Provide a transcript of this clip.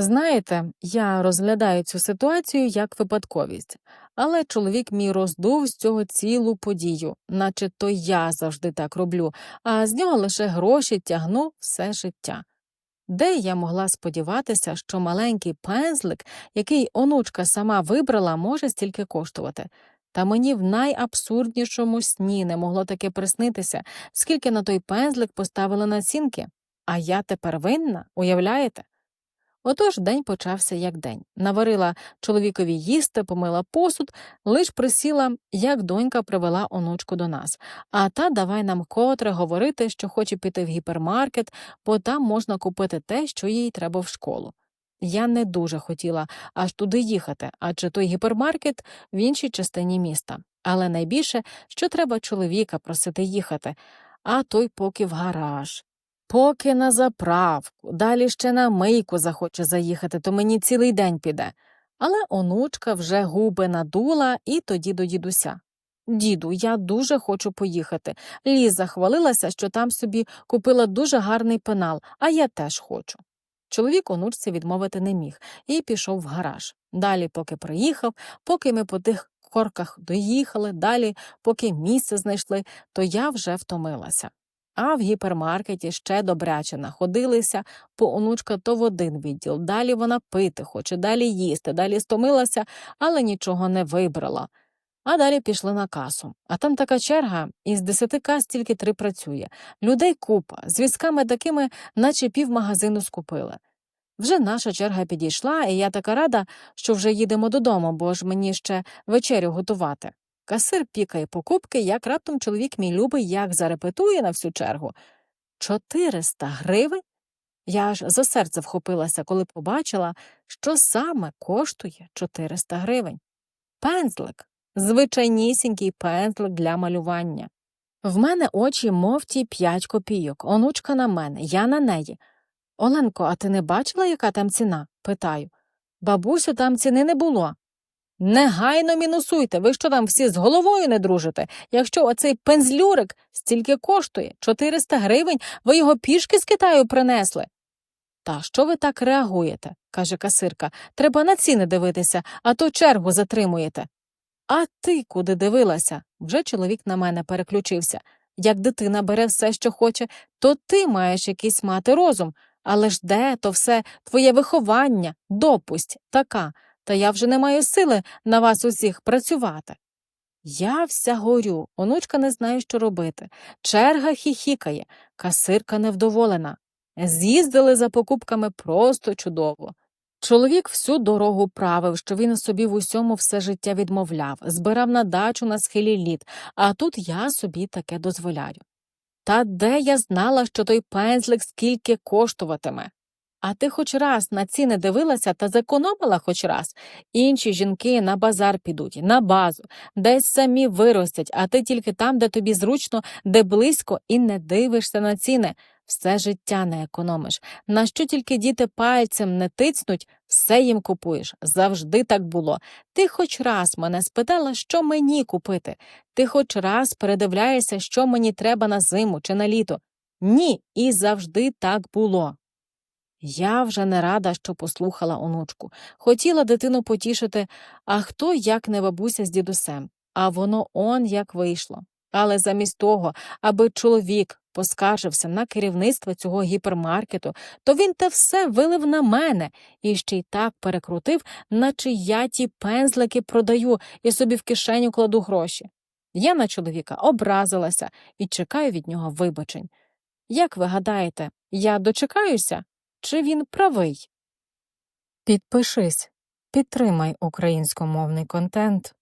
Знаєте, я розглядаю цю ситуацію як випадковість, але чоловік мій роздув з цього цілу подію, наче то я завжди так роблю, а з нього лише гроші тягну все життя. Де я могла сподіватися, що маленький пензлик, який онучка сама вибрала, може стільки коштувати? Та мені в найабсурднішому сні не могло таке приснитися, скільки на той пензлик поставили націнки. А я тепер винна, уявляєте? Отож день почався як день. Наварила чоловікові їсти, помила посуд, лиш присіла, як донька привела онучку до нас. А та давай нам котре говорити, що хоче піти в гіпермаркет, бо там можна купити те, що їй треба в школу. Я не дуже хотіла аж туди їхати, адже той гіпермаркет в іншій частині міста. Але найбільше, що треба чоловіка просити їхати, а той поки в гараж. Поки на заправку, далі ще на мийку захоче заїхати, то мені цілий день піде. Але онучка вже губи надула і тоді до дідуся. Діду, я дуже хочу поїхати. Ліза хвалилася, що там собі купила дуже гарний пенал, а я теж хочу. Чоловік онучці відмовити не міг і пішов в гараж. Далі, поки приїхав, поки ми по тих корках доїхали, далі, поки місце знайшли, то я вже втомилася. А в гіпермаркеті ще добряче находилися, бо онучка то в один відділ, далі вона пити хоче, далі їсти, далі стомилася, але нічого не вибрала. А далі пішли на касу. А там така черга, із десяти кас тільки три працює. Людей купа, з візками такими, наче півмагазину скупили. Вже наша черга підійшла, і я така рада, що вже їдемо додому, бо ж мені ще вечерю готувати. Касир пікає покупки, як раптом чоловік мій любий як зарепетує на всю чергу. Чотириста гривень? Я аж за серце вхопилася, коли побачила, що саме коштує 400 гривень. Пензлик, звичайнісінький пензлик для малювання. В мене очі, мов ті п'ять копійок, онучка на мене, я на неї. Оленко, а ти не бачила, яка там ціна? питаю. Бабусю, там ціни не було. Негайно мінусуйте, ви що там всі з головою не дружите? Якщо оцей пензлюрик стільки коштує 400 гривень, ви його пішки з Китаю принесли. Та що ви так реагуєте? каже касирка. Треба на ціни дивитися, а то чергу затримуєте. А ти куди дивилася? Вже чоловік на мене переключився. Як дитина бере все, що хоче, то ти маєш якийсь мати розум. Але ж де то все твоє виховання, допусть така, та я вже не маю сили на вас усіх працювати. Я вся горю, онучка не знає, що робити. Черга хіхікає, касирка невдоволена. З'їздили за покупками просто чудово. Чоловік всю дорогу правив, що він собі в усьому все життя відмовляв, збирав на дачу на схилі літ, а тут я собі таке дозволяю. Та де я знала, що той пензлик скільки коштуватиме? А ти хоч раз на ціни дивилася та зекономила хоч раз. Інші жінки на базар підуть, на базу, десь самі виростять, а ти тільки там, де тобі зручно, де близько, і не дивишся на ціни. Все життя не економиш. На що тільки діти пальцем не тицнуть, все їм купуєш. Завжди так було. Ти хоч раз мене спитала, що мені купити. Ти хоч раз передивляєшся, що мені треба на зиму чи на літо. Ні, і завжди так було. Я вже не рада, що послухала онучку. Хотіла дитину потішити, а хто як не бабуся з дідусем, а воно он як вийшло. Але замість того, аби чоловік поскаржився на керівництво цього гіпермаркету, то він те все вилив на мене і ще й так перекрутив, наче я ті пензлики продаю і собі в кишеню кладу гроші. Я на чоловіка образилася і чекаю від нього вибачень. Як ви гадаєте, я дочекаюся? Чи він правий? Підпишись, підтримай українськомовний контент.